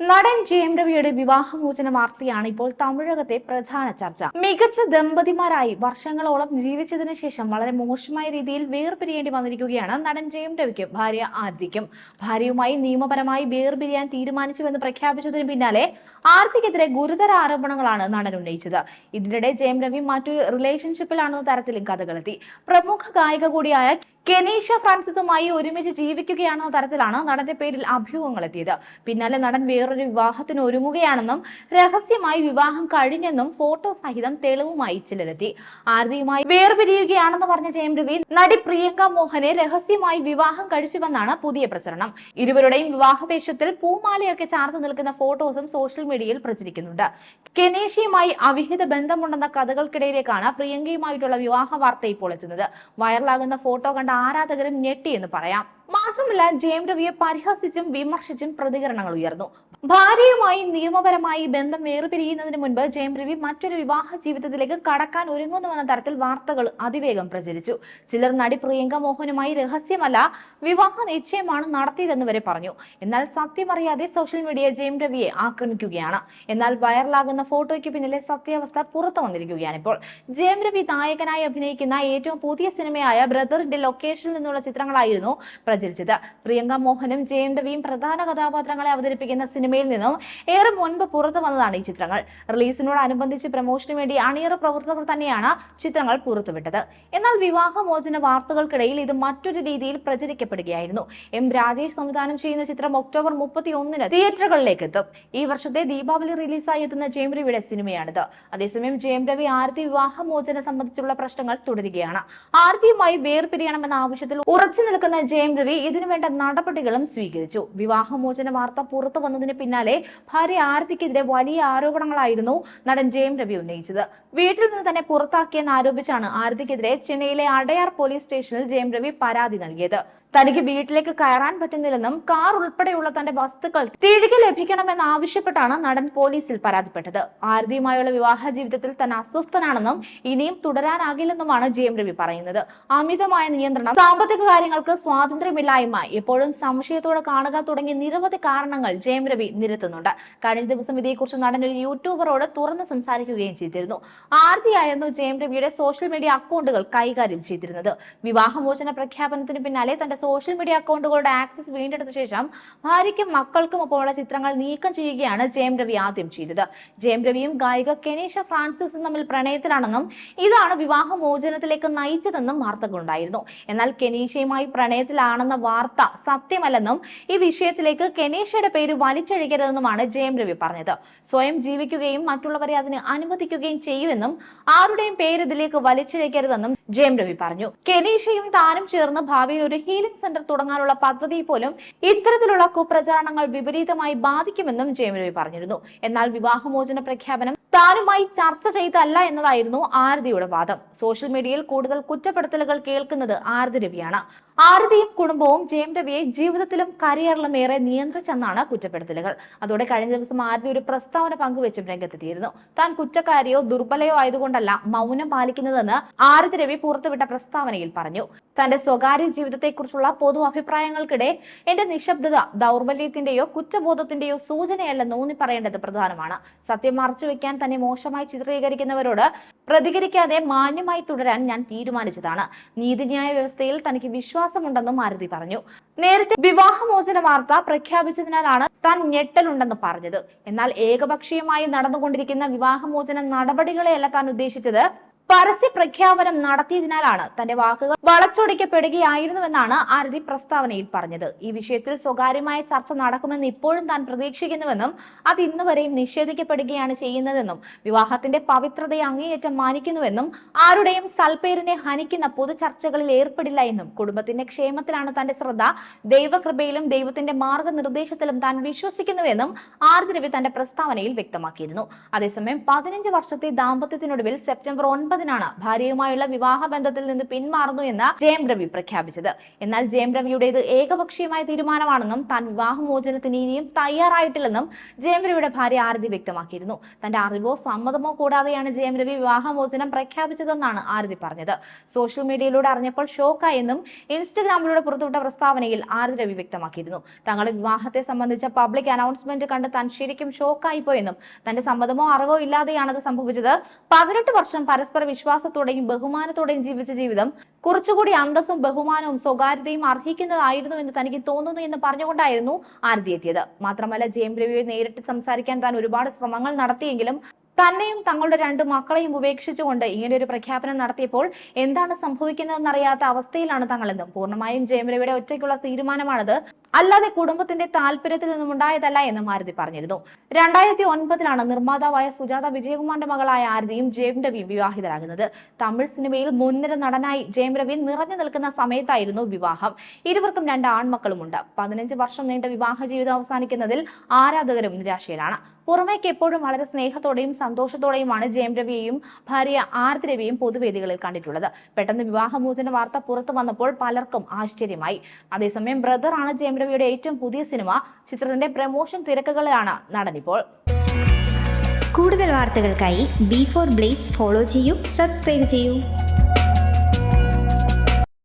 നടൻ ജയം രവിയുടെ വിവാഹമോചന വാർത്തയാണ് ഇപ്പോൾ തമിഴകത്തെ പ്രധാന ചർച്ച. മികച്ച ദമ്പതിമാരായി വർഷങ്ങളോളം ജീവിച്ചതിനു ശേഷം വളരെ മോശമായ രീതിയിൽ വേർപിരിയേണ്ടി വന്നിരിക്കുകയാണ് നടൻ ജയം രവിക്ക് ഭാര്യ ആർത്തിക്കും. ഭാര്യയുമായി നിയമപരമായി വേർപിരിയാൻ തീരുമാനിച്ചുവെന്ന് പ്രഖ്യാപിച്ചതിന് പിന്നാലെ ആർത്തിക്കെതിരെ ഗുരുതര ആരോപണങ്ങളാണ് നടൻ ഉന്നയിച്ചത്. ഇതിനിടെ ജയം രവി മറ്റൊരു റിലേഷൻഷിപ്പിലാണെന്ന തരത്തിലും കഥകളെത്തി. പ്രമുഖ ഗായിക കൂടിയായ കെനീഷ ഫ്രാൻസിസുമായി ഒരുമിച്ച് ജീവിക്കുകയാണെന്ന തരത്തിലാണ് നടന്റെ പേരിൽ അഭ്യൂഹങ്ങൾ എത്തിയത് പിന്നാലെ നടൻ വേറൊരു വിവാഹത്തിന് ഒരുങ്ങുകയാണെന്നും രഹസ്യമായി വിവാഹം കഴിഞ്ഞെന്നും ഫോട്ടോ സഹിതം തെളിവുമായി ചിലരെത്തി. ആരതിയുമായി വേർപിരിയുകയാണെന്ന് പറഞ്ഞ ജയം രവി നടി പ്രിയങ്ക മോഹനെ രഹസ്യമായി വിവാഹം കഴിച്ചുവെന്നാണ് പുതിയ പ്രചരണം. ഇരുവരുടെയും വിവാഹവേഷത്തിൽ പൂമാലയൊക്കെ ചാർത്ത് നിൽക്കുന്ന ഫോട്ടോസും സോഷ്യൽ മീഡിയയിൽ പ്രചരിക്കുന്നുണ്ട്. കെനേഷ്യയുമായി അവിഹിത ബന്ധമുണ്ടെന്ന കഥകൾക്കിടയിലേക്കാണ് പ്രിയങ്കയുമായിട്ടുള്ള വിവാഹ വാർത്ത ഇപ്പോൾ എത്തുന്നത്. വൈറലാകുന്ന ഫോട്ടോ കണ്ട ആരാധകരും ഞെട്ടിയെന്ന് പറയാം. മാത്രമല്ല ജയം രവിയെ പരിഹസിച്ചും വിമർശിച്ചും പ്രതികരണങ്ങൾ ഉയർന്നു. ഭാര്യയുമായി നിയമപരമായി ബന്ധം വേർപിരിയുന്നതിന് മുൻപ് ജയം രവി മറ്റൊരു വിവാഹ ജീവിതത്തിലേക്ക് കടക്കാൻ ഒരുങ്ങുന്നുവെന്ന തരത്തിൽ വാർത്തകൾ അതിവേഗം പ്രചരിച്ചു. ചിലർ നടി പ്രിയങ്ക മോഹനുമായി രഹസ്യമല്ല വിവാഹ നിശ്ചയമാണ് നടത്തിയതെന്ന് വരെ പറഞ്ഞു. എന്നാൽ സത്യമറിയാതെ സോഷ്യൽ മീഡിയ ജയം രവിയെ ആക്രമിക്കുകയാണ്. എന്നാൽ വൈറലാകുന്ന ഫോട്ടോയ്ക്ക് പിന്നിലെ സത്യാവസ്ഥ പുറത്തു വന്നിരിക്കുകയാണ് ഇപ്പോൾ. ജയം രവി നായകനായി അഭിനയിക്കുന്ന ഏറ്റവും പുതിയ സിനിമയായ ബ്രദറിന്റെ ലൊക്കേഷനിൽ നിന്നുള്ള ചിത്രങ്ങളായിരുന്നു പ്രചരിച്ചത്. പ്രിയങ്ക മോഹനും ജയൻ രവിയും പ്രധാന കഥാപാത്രങ്ങളെ അവതരിപ്പിക്കുന്ന സിനിമയിൽ നിന്നും ഏറെ മുൻപ് പുറത്തു വന്നതാണ് ഈ ചിത്രങ്ങൾ. റിലീസിനോടനുബന്ധിച്ച് പ്രമോഷന് വേണ്ടി അണിയറ പ്രവർത്തകർ തന്നെയാണ് ചിത്രങ്ങൾ പുറത്തുവിട്ടത്. എന്നാൽ വിവാഹമോചന വാർത്തകൾക്കിടയിൽ ഇത് മറ്റൊരു രീതിയിൽ പ്രചരിക്കപ്പെടുകയായിരുന്നു. എം രാജേഷ് സംവിധാനം ചെയ്യുന്ന ചിത്രം ഒക്ടോബർ മുപ്പത്തി ഒന്നിന് തിയേറ്ററുകളിലേക്ക് എത്തും ഈ വർഷത്തെ ദീപാവലി റിലീസായി എത്തുന്ന ജയം രവിയുടെ സിനിമയാണിത്. അതേസമയം ജയം രവി ആരതി വിവാഹമോചനം സംബന്ധിച്ചുള്ള പ്രശ്നങ്ങൾ തുടരുകയാണ്. ആരതിയുമായി വേർപിരിയണമെന്ന ആവശ്യത്തിൽ ഉറച്ചു നിൽക്കുന്ന ജയം രവി ഇതിനുവേണ്ട നടപടികളും സ്വീകരിച്ചു. വിവാഹമോചന വാർത്ത പുറത്തു വന്നതിന് പിന്നാലെ ഭാര്യ ആരതിക്കെതിരെ വലിയ ആരോപണങ്ങളായിരുന്നു നടൻ ജയം രവി ഉന്നയിച്ചത്. വീട്ടിൽ നിന്ന് തന്നെ പുറത്താക്കിയെന്ന് ആരോപിച്ചാണ് ആരതിക്കെതിരെ ചെന്നൈയിലെ അടയാർ പോലീസ് സ്റ്റേഷനിൽ ജയം രവി പരാതി നൽകിയത്. തനിക്ക് വീട്ടിലേക്ക് കയറാൻ പറ്റുന്നില്ലെന്നും കാർ ഉൾപ്പെടെയുള്ള തന്റെ വസ്തുക്കൾ തിരികെ ലഭിക്കണമെന്ന് ആവശ്യപ്പെട്ടാണ് നടൻ പോലീസിൽ പരാതിപ്പെട്ടത്. ആരതിയുമായുള്ള വിവാഹ ജീവിതത്തിൽ താൻ അസ്വസ്ഥനാണെന്നും ഇനിയും തുടരാനാകില്ലെന്നുമാണ് ജയം രവി പറയുന്നത്. അമിതമായ നിയന്ത്രണം സാമ്പത്തിക കാര്യങ്ങൾക്ക് സ്വാതന്ത്ര്യമില്ലായ്മ എപ്പോഴും സംശയത്തോടെ കാണുക തുടങ്ങിയ നിരവധി കാരണങ്ങൾ ജയം രവി നിരത്തുന്നുണ്ട്. കഴിഞ്ഞ ദിവസം ഇതേക്കുറിച്ച് നടൻ ഒരു യൂട്യൂബറോട് തുറന്ന് സംസാരിക്കുകയും ചെയ്തിരുന്നു. ആരതിയായിരുന്നു ജയം രവിയുടെ സോഷ്യൽ മീഡിയ അക്കൗണ്ടുകൾ കൈകാര്യം ചെയ്തിരുന്നത്. വിവാഹമോചന പ്രഖ്യാപനത്തിന് പിന്നാലെ തന്റെ സോഷ്യൽ മീഡിയ അക്കൗണ്ടുകളുടെ ആക്സസ് വീണ്ടെടുത്ത ശേഷം ഭാര്യയ്ക്കും മക്കൾക്കും ഒപ്പമുള്ള ചിത്രങ്ങൾ നീക്കം ചെയ്യുകയാണ് ജയം രവി ആദ്യം ചെയ്തത്. ജയം രവിയും ഗായിക കെനീഷ ഫ്രാൻസിസും തമ്മിൽ പ്രണയത്തിലാണെന്നും ഇതാണ് വിവാഹമോചനത്തിലേക്ക് നയിച്ചതെന്നും വാർത്തകളുണ്ടായിരുന്നു. എന്നാൽ കെനീഷയുമായി പ്രണയത്തിലാണെന്ന വാർത്ത സത്യമല്ലെന്നും ഈ വിഷയത്തിലേക്ക് കെനീഷയുടെ പേര് വലിച്ചഴിക്കരുതെന്നുമാണ് ജയം രവി പറഞ്ഞത്. സ്വയം ജീവിക്കുകയും മറ്റുള്ളവരെ അതിന് അനുവദിക്കുകയും ചെയ്യുമെന്നും ആരുടെയും പേര് ഇതിലേക്ക് വലിച്ചഴിക്കരുതെന്നും ജയം രവി പറഞ്ഞു. കെനീഷയും താനും ചേർന്ന് ഭാവിയിൽ ഒരു ഹീലിംഗ് സെന്റർ തുടങ്ങാനുള്ള പദ്ധതി പോലും ഇത്തരത്തിലുള്ള കുപ്രചാരണങ്ങൾ വിപരീതമായി ബാധിക്കുമെന്നും ജയമരവി പറഞ്ഞിരുന്നു. എന്നാൽ വിവാഹമോചന പ്രഖ്യാപനം താനുമായി ചർച്ച ചെയ്തല്ല എന്നതായിരുന്നു ആരതിയുടെ വാദം. സോഷ്യൽ മീഡിയയിൽ കൂടുതൽ കുറ്റപ്പെടുത്തലുകൾ കേൾക്കുന്നത് ആരതി രവിയാണ്. ആരതിയും കുടുംബവും ജയം രവിയെ ജീവിതത്തിലും കരിയറിലും ഏറെ നിയന്ത്രിച്ചെന്നാണ് കുറ്റപ്പെടുത്തലുകൾ. അതോടെ കഴിഞ്ഞ ദിവസം ആരതി ഒരു പ്രസ്താവന പങ്കുവെച്ചും രംഗത്തെത്തിയിരുന്നു. താൻ കുറ്റക്കാരിയോ ദുർബലയോ ആയതുകൊണ്ടല്ല മൗനം പാലിക്കുന്നതെന്ന് ആരതി രവി പുറത്തുവിട്ട പ്രസ്താവനയിൽ പറഞ്ഞു. തന്റെ സ്വകാര്യ ജീവിതത്തെക്കുറിച്ചുള്ള പൊതു അഭിപ്രായങ്ങൾക്കിടെ എന്റെ നിശബ്ദത ദൗർബല്യത്തിന്റെയോ കുറ്റബോധത്തിന്റെയോ സൂചനയല്ലെന്ന് ഊന്നി പറയേണ്ടത് പ്രധാനമാണ്. സത്യം മറച്ചുവെക്കാൻ തന്നെ മോശമായി ചിത്രീകരിക്കുന്നവരോട് പ്രതികരിക്കാതെ മാന്യമായി തുടരാൻ ഞാൻ തീരുമാനിച്ചതാണ്. നീതിന്യായ വ്യവസ്ഥയിൽ തനിക്ക് വിശ്വാസമുണ്ടെന്നും മാരുതി പറഞ്ഞു. നേരത്തെ വിവാഹമോചന വാർത്ത പ്രഖ്യാപിച്ചതിനാലാണ് താൻ ഞെട്ടലുണ്ടെന്ന് പറഞ്ഞത്. എന്നാൽ ഏകപക്ഷീയമായി നടന്നുകൊണ്ടിരിക്കുന്ന വിവാഹമോചന നടപടികളെയല്ല താൻ ഉദ്ദേശിച്ചത്. പരസ്യ പ്രഖ്യാപനം നടത്തിയതിനാലാണ് തന്റെ വാക്കുകൾ വളച്ചൊടിക്കപ്പെടുകയായിരുന്നുവെന്നാണ് ആരതി പ്രസ്താവനയിൽ പറഞ്ഞത്. ഈ വിഷയത്തിൽ സ്വകാര്യമായ ചർച്ച നടക്കുമെന്ന് ഇപ്പോഴും താൻ പ്രതീക്ഷിക്കുന്നുവെന്നും അത് ഇന്ന് വരെയും നിഷേധിക്കപ്പെടുകയാണ് ചെയ്യുന്നതെന്നും വിവാഹത്തിന്റെ പവിത്രതയെ അങ്ങേയറ്റം മാനിക്കുന്നുവെന്നും ആരുടെയും സൽപേരിനെ ഹനിക്കുന്ന പൊതു ചർച്ചകളിൽ ഏർപ്പെടില്ല എന്നും കുടുംബത്തിന്റെ ക്ഷേമത്തിലാണ് തന്റെ ശ്രദ്ധ ദൈവകൃപയിലും ദൈവത്തിന്റെ മാർഗനിർദ്ദേശത്തിലും താൻ വിശ്വസിക്കുന്നുവെന്നും ആരതി രവി തന്റെ പ്രസ്താവനയിൽ വ്യക്തമാക്കിയിരുന്നു. അതേസമയം പതിനഞ്ച് വർഷത്തെ ദാമ്പത്യത്തിനൊടുവിൽ സെപ്റ്റംബർ ഒൻപത് ഒൻപതിനാണ് ഭാര്യയുമായുള്ള വിവാഹ ബന്ധത്തിൽ നിന്ന് പിന്മാറുന്നു എന്ന് ജയം രവി പ്രഖ്യാപിച്ചത്. എന്നാൽ ജയം രവിയുടേത് ഏകപക്ഷീയമായ തീരുമാനമാണെന്നും താൻ വിവാഹമോചനത്തിന് ഇനിയും തയ്യാറായിട്ടില്ലെന്നും ജയം രവിയുടെ ഭാര്യ ആരതി വ്യക്തമാക്കിയിരുന്നു. തന്റെ അറിവോ സമ്മതമോ കൂടാതെയാണ് ജയം രവി വിവാഹമോചനം പ്രഖ്യാപിച്ചതെന്നാണ് ആരതി പറഞ്ഞത്. സോഷ്യൽ മീഡിയയിലൂടെ അറിഞ്ഞപ്പോൾ ഷോക്കായെന്നും ഇൻസ്റ്റഗ്രാമിലൂടെ പുറത്തുവിട്ട പ്രസ്താവനയിൽ ആരതി രവി വ്യക്തമാക്കിയിരുന്നു. തങ്ങളുടെ വിവാഹത്തെ സംബന്ധിച്ച പബ്ലിക് അനൗൺസ്മെന്റ് കണ്ട് താൻ ശരിക്കും ഷോക്കായി പോയെന്നും തന്റെ സമ്മതമോ അറിവോ ഇല്ലാതെയാണത് സംഭവിച്ചത് പതിനെട്ട് വർഷം പരസ്പര വിശ്വാസത്തോടെയും ബഹുമാനത്തോടെയും ജീവിച്ച ജീവിതം കുറച്ചുകൂടി അന്തസ്സും ബഹുമാനവും സ്വകാര്യതയും അർഹിക്കുന്നതായിരുന്നു എന്ന് തനിക്ക് തോന്നുന്നു എന്ന് പറഞ്ഞുകൊണ്ടായിരുന്നു ആരതി എത്തിയത്. മാത്രമല്ല ജയം രവിയെ നേരിട്ട് സംസാരിക്കാൻ താൻ ഒരുപാട് ശ്രമങ്ങൾ നടത്തിയെങ്കിലും തന്നെയും തങ്ങളുടെ രണ്ട് മക്കളെയും ഉപേക്ഷിച്ചുകൊണ്ട് ഇങ്ങനെ ഒരു പ്രഖ്യാപനം നടത്തിയപ്പോൾ എന്താണ് സംഭവിക്കുന്നതെന്നറിയാത്ത അവസ്ഥയിലാണ് തങ്ങളെന്നും പൂർണമായും ജയമരവിയുടെ ഒറ്റയ്ക്കുള്ള തീരുമാനമാണത്. അല്ലാതെ കുടുംബത്തിന്റെ താല്പര്യത്തിൽ നിന്നും ഉണ്ടായതല്ല എന്നും ആരതി പറഞ്ഞിരുന്നു. രണ്ടായിരത്തി ഒൻപതിലാണ് നിർമ്മാതാവായ സുജാത വിജയകുമാറിന്റെ മകളായ ആരതിയും ജയം രവിയും വിവാഹിതരാകുന്നത്. തമിഴ് സിനിമയിൽ മുൻനിര നടനായി ജയം രവി നിറഞ്ഞു നിൽക്കുന്ന സമയത്തായിരുന്നു വിവാഹം. ഇരുവർക്കും രണ്ട് ആൺമക്കളുമുണ്ട്. പതിനഞ്ച് വർഷം നീണ്ട വിവാഹ ജീവിതം അവസാനിക്കുന്നതിൽ ആരാധകരും നിരാശയിലാണ്. പുറമേക്ക് എപ്പോഴും വളരെ സ്നേഹത്തോടെയും സന്തോഷത്തോടെയുമാണ് ജയം രവിയെയും ഭാര്യ ആർത്തി രവിയും പൊതുവേദികളിൽ കണ്ടിട്ടുള്ളത്. പെട്ടെന്ന് വിവാഹമോചന വാർത്ത പുറത്തു വന്നപ്പോൾ പലർക്കും ആശ്ചര്യമായി. അതേസമയം ബ്രദർ ആണ് ജയം രവിയുടെ ഏറ്റവും പുതിയ സിനിമ. ചിത്രത്തിന്റെ പ്രമോഷൻ തിരക്കുകളിലാണ് നടനിപ്പോൾ. കൂടുതൽ വാർത്തകൾക്കായി ബി ഫോർ ബ്ലേസ് ഫോളോ ചെയ്യൂ സബ്സ്ക്രൈബ് ചെയ്യൂ.